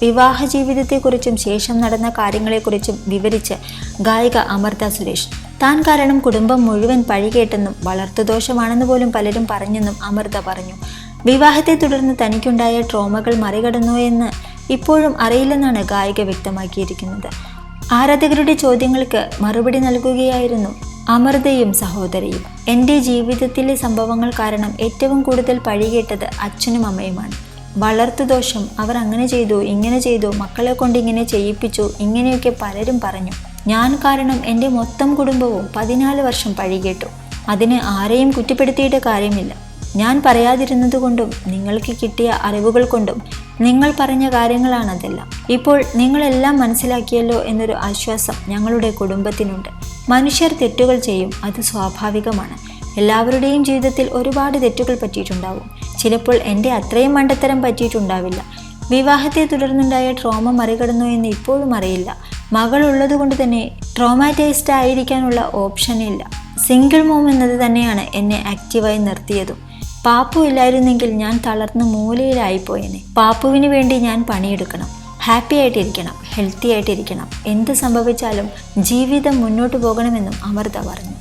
വിവാഹ ജീവിതത്തെക്കുറിച്ചും ശേഷം നടന്ന കാര്യങ്ങളെക്കുറിച്ചും വിവരിച്ച് ഗായിക അമൃത സുരേഷ്. താൻ കാരണം കുടുംബം മുഴുവൻ പഴികേട്ടെന്നും വളർത്തുദോഷമാണെന്ന് പോലും പലരും പറഞ്ഞെന്നും അമൃത പറഞ്ഞു. വിവാഹത്തെ തുടർന്ന് തനിക്കുണ്ടായ ട്രോമകൾ മറികടന്നോ എന്ന് ഇപ്പോഴും അറിയില്ലെന്നാണ് ഗായിക വ്യക്തമാക്കിയിരിക്കുന്നത്. ആരാധകരുടെ ചോദ്യങ്ങൾക്ക് മറുപടി നൽകുകയായിരുന്നു അമൃതയും സഹോദരിയും. എന്റെ ജീവിതത്തിലെ സംഭവങ്ങൾ കാരണം ഏറ്റവും കൂടുതൽ പഴികേട്ടത് അച്ഛനും അമ്മയുമാണ്. വളർത്തുദോഷം അവർ അങ്ങനെ ചെയ്തു ഇങ്ങനെ ചെയ്തു മക്കളെ കൊണ്ട് ഇങ്ങനെ ചെയ്യിപ്പിച്ചു ഇങ്ങനെയൊക്കെ പലരും പറഞ്ഞു. ഞാൻ കാരണം എന്റെ മൊത്തം കുടുംബവും പതിനാല് വർഷം പഴികേട്ടു. അതിന് ആരെയും കുറ്റപ്പെടുത്തിയിട്ട് കാര്യമില്ല. ഞാൻ പറയാതിരുന്നത് കൊണ്ടും നിങ്ങൾക്ക് കിട്ടിയ അറിവുകൾ കൊണ്ടും നിങ്ങൾ പറഞ്ഞ കാര്യങ്ങളാണ് അതെല്ലാം. ഇപ്പോൾ നിങ്ങളെല്ലാം മനസ്സിലാക്കിയല്ലോ എന്നൊരു ആശ്വാസം ഞങ്ങളുടെ കുടുംബത്തിനുണ്ട്. മനുഷ്യർ തെറ്റുകൾ ചെയ്യും അത് സ്വാഭാവികമാണ്. എല്ലാവരുടെയും ജീവിതത്തിൽ ഒരുപാട് തെറ്റുകൾ പറ്റിയിട്ടുണ്ടാവും. ചിലപ്പോൾ എന്റെ അത്രയും മണ്ടത്തരം പറ്റിയിട്ടുണ്ടാവില്ല. വിവാഹത്തെ തുടർന്നുണ്ടായ ട്രോമ മറികടന്നു എന്ന് ഇപ്പോഴും അറിയില്ല. മകൾ ഉള്ളതുകൊണ്ട് തന്നെ ട്രോമാറ്റൈസ്ഡ് ആയിരിക്കാനുള്ള ഓപ്ഷനില്ല സിംഗിൾ മോം എന്നത് തന്നെയാണ് എന്നെ ആക്റ്റീവായി നിർത്തിയതും. പാപ്പു ഇല്ലായിരുന്നെങ്കിൽ ഞാൻ തളർന്ന് മൂലയിലായിപ്പോയേനെ. പാപ്പുവിന് വേണ്ടി ഞാൻ പണിയെടുക്കണം. ഹാപ്പി ആയിട്ടിരിക്കണം. ഹെൽത്തി ആയിട്ടിരിക്കണം. എന്ത് സംഭവിച്ചാലും ജീവിതം മുന്നോട്ട് പോകണമെന്നും അമൃത പറഞ്ഞു.